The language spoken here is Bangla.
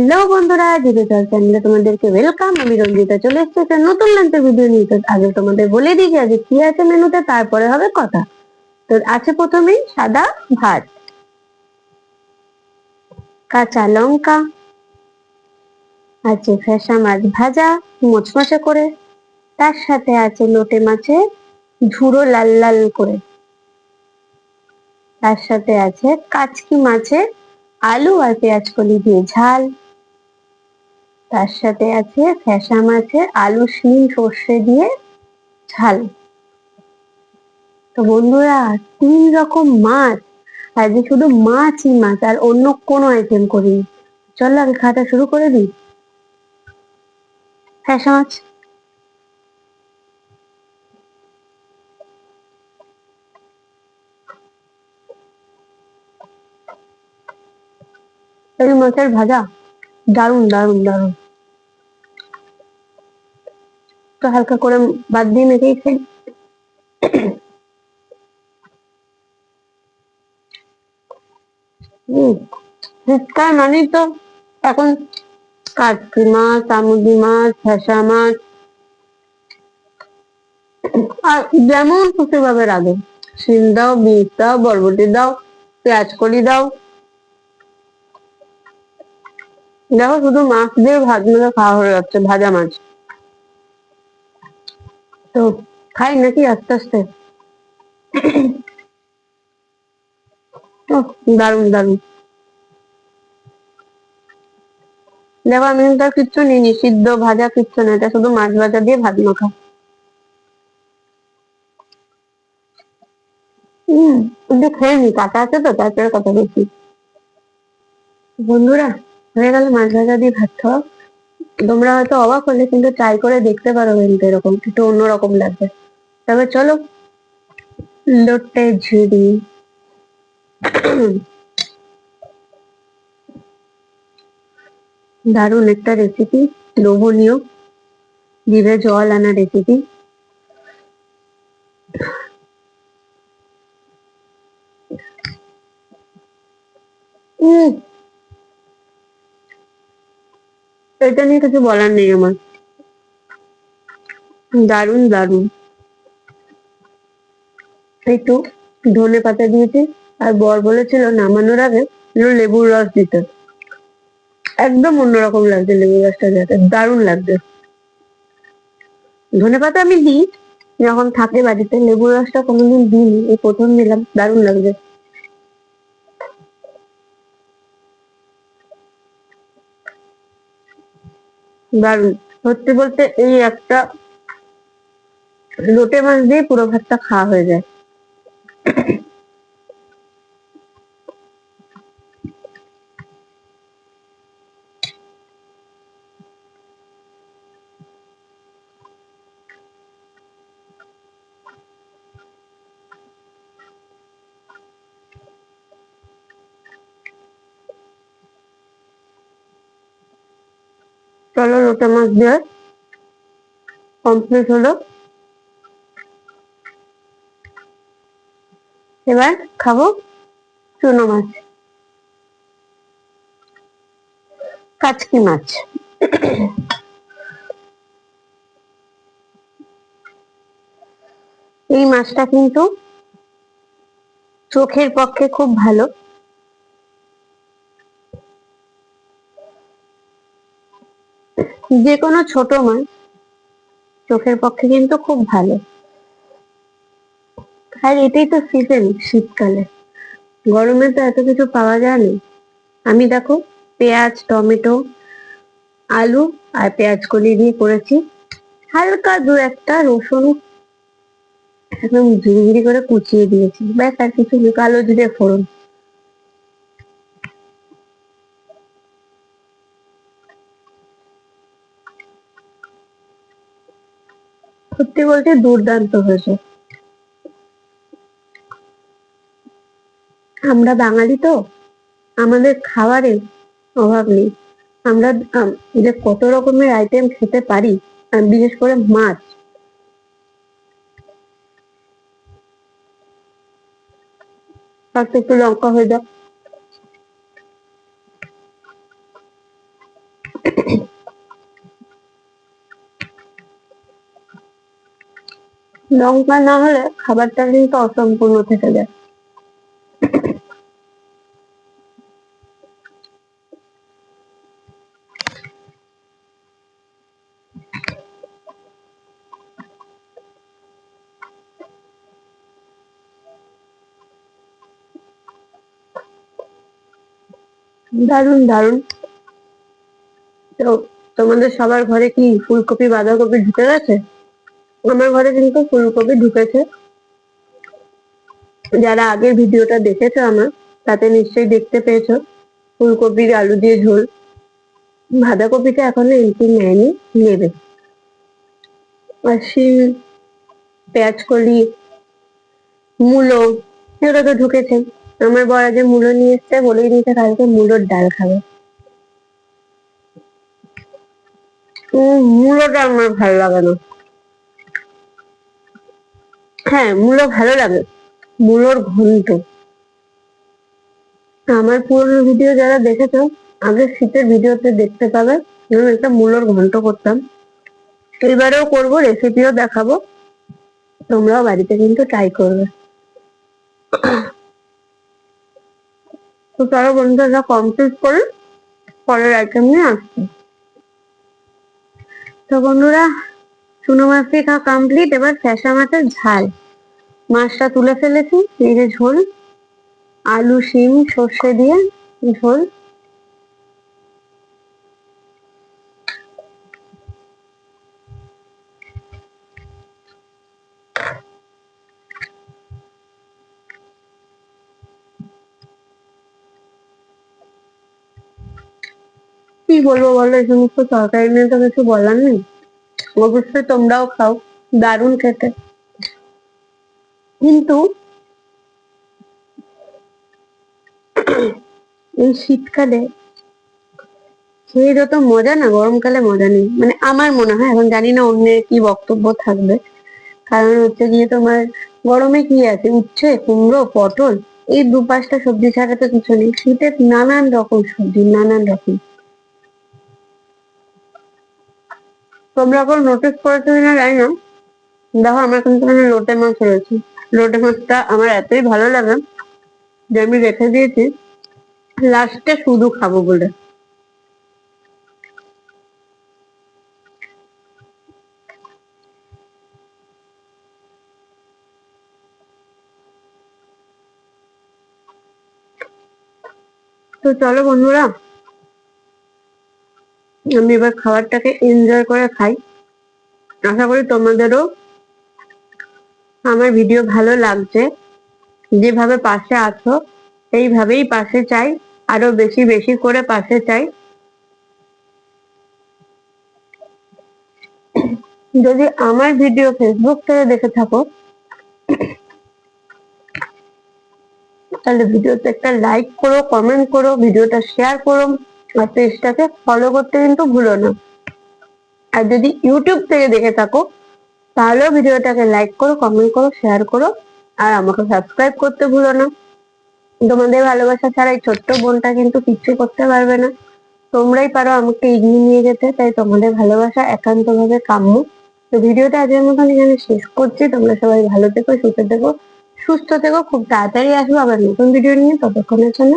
হ্যালো বন্ধুরা চ্যানেলে তোমাদেরকে ওয়েলকাম আমি রঞ্জিতা চলে একটা নতুন লেন্থের ভিডিও নিয়ে। আগে তোমাদের বলে দিই আজকে কি আছে মেনুতে, তারপরে হবে কথা। তো আছে প্রথমেই সাদা ভাত, কাঁচা লঙ্কা, আছে ফেসা মাছ ভাজা মোচমচে করে, তার সাথে আছে লোটে মাছের ঝুড়ো লাল লাল করে। তার সাথে আছে কাচকি মাছের আলু আর পেঁয়াজ কলি দিয়ে ঝাল। তার সাথে আছে ফ্যাসা মাছের আলু, শিম, সর্ষে দিয়ে ঝাল। তো বন্ধুরা, তিন রকম মাছ আজকে শুধু মাছই মাছ, আর অন্য কোনো আইটেম করিনি চল আগে খাওয়াটা শুরু করে দিই। ফ্যাসা মাছ মাছের ভাজা দারুণ দারুণ দারুণ তো হালকা করে বাদ দিয়ে মেখেই খাই। শীতকাল মানেই তো এখন কাটকি মাছ, আমুদি মাছ ফেসা মাছ, আর যেমন খুশি ভাবে রাখো শিম দাও, বিট দাও, বরবটি দাও, পেঁয়াজ কলি দাও। দেখো শুধু মাছ দিয়ে ভাত মেখে খাওয়া হয়ে যাচ্ছে, ভাজা মাছ। তো খাই নাকি আস্তে আস্তে? দারুণ দারুণ দেখো, আমি কিন্তু আর কিচ্ছু নিইনি, সিদ্ধ ভাজা কিচ্ছু না এটা শুধু মাছ ভাজা দিয়ে ভাত মাখা। হম খেয়ে নি কাটা আছে তো, তারপরে কথা বলছি। বন্ধুরা, হয়ে গেল মাছ ভাজা দিয়ে ভাত খাওয়া। তোমরা হয়তো অবাক হলে, কিন্তু ট্রাই করে দেখতে পারো কিন্তু এরকম একটু অন্যরকম লাগবে। তবে চলো, লোটে ঝুড়ি। দারুণ একটা রেসিপি লোভনীয়। জিভে জল আনা রেসিপি এটা নিয়ে কিছু বলার নেই আমার। দারুণ দারুণ। একটু ধনে পাতা দিয়েছি, আর বর বলেছিল নামানোর আগে লেবুর রস দিতে। একদম অন্যরকম লাগছে লেবুর রসটা যাতে দারুণ লাগছে। ধনে পাতা আমি দিই, যখন থাকে বাড়িতে, লেবুর রসটা কোনোদিন দিইনি, এই প্রথম দিলাম, দারুণ লাগছে। দারুণ। সত্যি বলতে এই একটা লোটে মাছ দিয়ে পুরো ভাতটা খাওয়া হয়ে যায়। লোটে মাছ দিয়ে কমপ্লিট হলো। এবার খাব চুনো মাছ। কাচকি মাছ। এই মাছটা কিন্তু চোখের পক্ষে খুব ভালো। যে কোনো ছোট মাছ চোখের পক্ষে কিন্তু খুব ভালো। আর এটাই তো সিজন শীতকালে। গরমে তো এত কিছু পাওয়া যায় না আমি দেখো, পেঁয়াজ, টমেটো, আলু আর পেঁয়াজ কলি দিয়ে করেছি। হালকা দু একটা রসুন একদম ঝিরিঝিরি করে কুচিয়ে দিয়েছি। ব্যাস আর কিছু কালো জিরে ফোড়ন। সত্যি বলতে দুর্দান্ত হয়েছে। আমরা বাঙালি তো, আমাদের খাবারের অভাব নেই। আমরা যে কত রকমের আইটেম খেতে পারি বিশেষ করে মাছ। একটু লঙ্কা হয়ে যাক। লঙ্কা না হলে খাবারটা কিন্তু অসম্পূর্ণ থেকে যায়। দারুণ দারুণ তো তোমাদের সবার ঘরে কি ফুলকপি, বাঁধাকপি ঢুকে গেছে? আমার ঘরে কিন্তু ফুলকপি ঢুকেছে। যারা আগের ভিডিওটা দেখেছ আমার, তাতে নিশ্চয়ই দেখতে পেয়েছ। ফুলকপির আলু দিয়ে ঝোল। বাঁধাকপিটা এখনও এন্ট্রি নেয়নি, নেবে। আর শিম পেঁয়াজ কলি মূলো, এগুলো তো ঢুকেছে। আমার বড় যে মূলো নিয়ে এসছে, বলেই দিয়েছে কালকে মূলোর ডাল খাবে। মূলোটা আমার ভালো লাগে না। হ্যাঁ মূলো ভালো লাগে। মূলোর ঘন্ট। আমার পুরোনো ভিডিও যারা দেখেছ আগের শীতের ভিডিওতে দেখতে পাবে, আমি একটা মূলোর ঘন্ট করতাম। এবারেও করব রেসিপিও দেখাবো। তোমরাও বাড়িতে কিন্তু ট্রাই করবে। তো চলো বন্ধুরা কমপ্লিট করে। পরের আইটেম নিয়ে আসছি। তো বন্ধুরা চুনো মাছ দিয়ে খাওয়া কমপ্লিট এবার ফ্যাসা মাছের ঝাল। মাছটা তুলে ফেলেছি, এই যে ঝোল। আলু, শিম, সর্ষে দিয়ে ঝোল। কি বলব বলো, এই সমস্ত তরকারি নিয়ে তো কিছু বলার নেই। অবশ্যই তোমরাও খাও, দারুণ খেতে। কিন্তু এই শীতকালে খেয়ে যত মজা না, গরমকালে মজা নেই। মানে আমার মনে হয়, এখন জানি না অন্যের কি বক্তব্য থাকবে। কারণ হচ্ছে গিয়ে তোমার গরমে কি আছে? উচ্ছে, কুমড়ো, পটল, এই দু পাঁচটা সবজি ছাড়া তো কিছু নেই। শীতের নানান রকম সবজি, নানান রকম। তোমরা এখন নোটিস করেছ কিনা জানি না। দেখো, আমার কিন্তু এখানে লোটে মাছ রয়েছে লোটে মাছটা আমার এতই ভালো লাগে যে আমি রেখে দিয়েছি। লাস্টে শুধু খাব বলে। তো চলো বন্ধুরা আমি এবার খাবারটাকে এনজয় করে খাই। আশা করি তোমাদেরও আমার ভিডিও ভালো লাগছে। যেভাবে পাশে আছো, এইভাবেই পাশে চাই, আরও বেশি বেশি করে পাশে চাই। যদি আমার ভিডিও ফেসবুক থেকে দেখে থাকো, তাহলে ভিডিওতে একটা লাইক করো কমেন্ট করো ভিডিওটা শেয়ার করো। আর পেজটাকে ফলো করতে কিন্তু ভুলো না। আর যদি ইউটিউব থেকে দেখে থাকো, তাহলেও ভিডিওটাকে লাইক করো কমেন্ট করো শেয়ার করো, আর আমাকে সাবস্ক্রাইব করতে ভুলো না। তোমাদের ভালোবাসা ছাড়া এই ছোট্ট বোনটা কিন্তু কিচ্ছু করতে পারবে না। তোমরাই পারো আমাকে এগিয়ে নিয়ে যেতে, তাই তোমাদের ভালোবাসা একান্তভাবে কাম্য। তো ভিডিওটা আজকের মতন এখানে শেষ করছি। তোমরা সবাই ভালো থেকো, সুস্থ থেকো সুস্থ থেকো। খুব তাড়াতাড়ি আসব আবার নতুন ভিডিও নিয়ে, ততক্ষণের জন্য